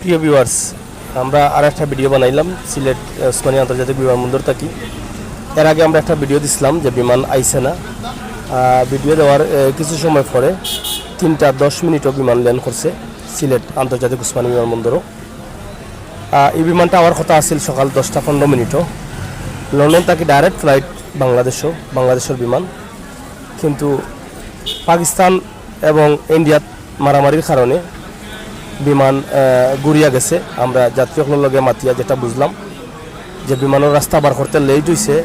প্রিয় ভিউয়ার্স আমরা আর একটা ভিডিও বানাইলাম, সিলেট ওসমানী আন্তর্জাতিক বিমানবন্দর থাকি। এর আগে আমরা একটা ভিডিও দিছিলাম যে বিমান আইসে না। ভিডিও দেওয়ার কিছু সময় পরে তিনটা দশ মিনিটও বিমান ল্যান্ড করছে সিলেট আন্তর্জাতিক ওসমানী বিমানবন্দরও। এই বিমানটা আমার কথা আছিল সকাল দশটা পনেরো মিনিটও। লন্ডন থাকি ডাইরেক্ট ফ্লাইট বাংলাদেশও, বাংলাদেশের বিমান। কিন্তু পাকিস্তান এবং ইন্ডিয়াত মারামারির কারণে বিমান গুড়িয়া গেছে। আমরা যাত্রীসকলের লগে মাতিয়া যেটা বুঝলাম, যে বিমানের রাস্তা বার করতে লেট হয়েছে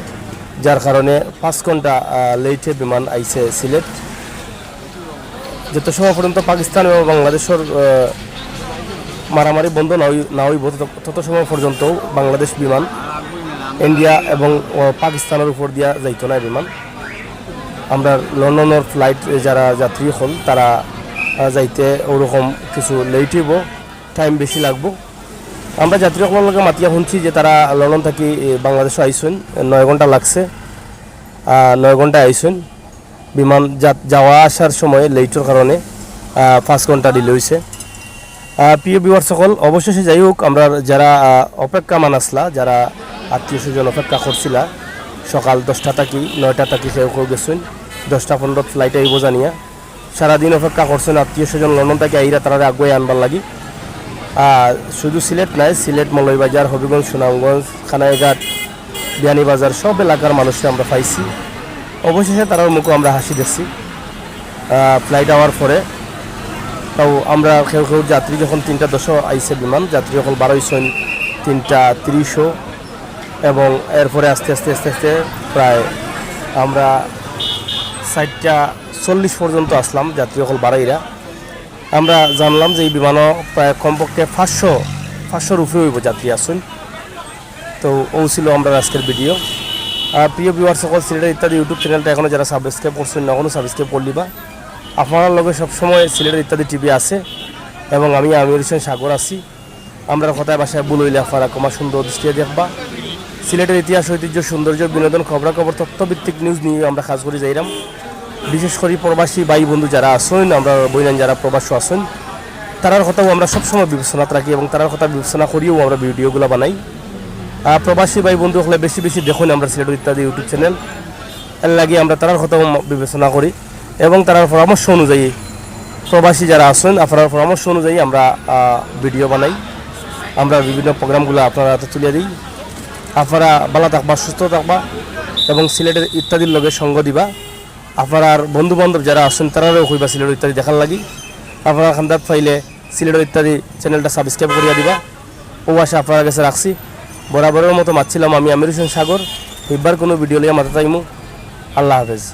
যার কারণে পাঁচ ঘণ্টা লেটে বিমান আইছে সিলেট যত সময় পর্যন্ত পাকিস্তান এবং বাংলাদেশের মারামারি বন্ধ না হই- না হইব তত- সময় পর্যন্ত বাংলাদেশ বিমান ইন্ডিয়া এবং পাকিস্তানের উপর দিয়া যাইতো না বিমান। আমরা লন্ডনের ফ্লাইট যারা যাত্রী হল তারা যাইতে ওরকম কিছু লেট হইব টাইম বেশি লাগবো। আমরা যাত্রীসকলের লগে মাতিয়া শুনছি যে তারা লন্ডন থাকি বাংলাদেশে আইসুন নয় ঘণ্টা লাগছে। নয় ঘন্টায় আইসুন। বিমান যাওয়া আসার সময় লেটের কারণে পাঁচ ঘণ্টা ডিলে হয়েছে প্রিয় বিবার সকল, অবশেষে যাই হোক, আমরা যারা অপেক্ষা মানাসলা, যারা আত্মীয় স্বজন অপেক্ষা করছিলা, সকাল দশটা থাকি, নয়টা থাকি সেও গেছেন। দশটা পনেরো ফ্লাইটে আইব জানিয়া। সারাদিন অপেক্ষা করছেন আত্মীয় স্বজন লন্ডন থেকে আইরা তারা আগুয়ে আনবার লাগি। আর শুধু সিলেট নাই, সিলেট, মলয়বাজার, হবিগঞ্জ, সুনামগঞ্জ, খানাইঘাট, বিয়ানীবাজার, সব এলাকার মানুষকে আমরা পাইছি। অবশেষে তারার মুখে আমরা হাসি দেখছি। ফ্লাইট আওয়ার পরে, তাও আমরা কেউ কেউ যাত্রী যখন তিনটা দশ আইসে বিমান, যাত্রী যখন বারোই সৈন তিনটা তিরিশও এবং এরপরে আস্তে আস্তে আস্তে আস্তে, প্রায় আমরা ষাটটা চল্লিশ পর্যন্ত আসলাম যাত্রী সকল বাড়াইরা। আমরা জানলাম যে এই বিমানও প্রায় কমপক্ষে পাঁচশো পাঁচশোর উপরে হইব যাত্রী আসুন। তো ও ছিল আমরা আজকের ভিডিও। আর প্রিয় বিবার সকল সিলেটের ইত্যাদি ইউটিউব চ্যানেলটা এখনও যারা সাবস্ক্রাইব করছেন এখনও সাবস্ক্রাইব করলিবা আপনার লগে সবসময় সিলেটের ইত্যাদি টিভি আছে এবং আমি আমির হোসেন সাগর আছি। আমরা কথায় বাসায় বলইলে আপনারা কমা সুন্দর দৃষ্টিতে দেখবা। সিলেটের ইতিহাস, ঐতিহ্য, সৌন্দর্য, বিনোদন, খবরাখবর, তথ্যভিত্তিক নিউজ নিয়ে আমরা কাজ করে যাইলাম বিশেষ করে প্রবাসী ভাই বন্ধু যারা আসেন আমরা বইনান যারা প্রবাসী আসেন তারার কথাও আমরা সবসময় বিবেচনাত রাখি এবং তারার কথা বিবেচনা করিও আমরা ভিডিওগুলো বানাই। প্রবাসী ভাই বন্ধু হলে বেশি বেশি দেখুন আমরা সিলেটের ইত্যাদি ইউটিউব চ্যানেল। এর লাগে আমরা তারার কথাও বিবেচনা করি এবং তারার পরামর্শ অনুযায়ী প্রবাসী যারা আছেন, আপনার পরামর্শ অনুযায়ী আমরা ভিডিও বানাই। আমরা বিভিন্ন প্রোগ্রামগুলো আপনারা হাতে তুলে দিই। আপনারা ভালো থাকবা, সুস্থ থাকবা এবং সিলেটের ইত্যাদির লগে সঙ্গ দিবা। আপনার বন্ধু বান্ধব যারা আছেন তারাও কইবা সিলেটের ইত্যাদি দেখার লাগি। আপনারা খান্দাত পাইলে সিলেটের ইত্যাদি চ্যানেলটা সাবস্ক্রাইব করিয়া দিবা। ও আশা আপনার কাছে রাখছি। বরাবরের মতো মাতছিলাম আমি আমির হোসেন সাগর। এবার কোনো ভিডিও লিয়ে মাথা চাইমু। আল্লাহ হাফেজ।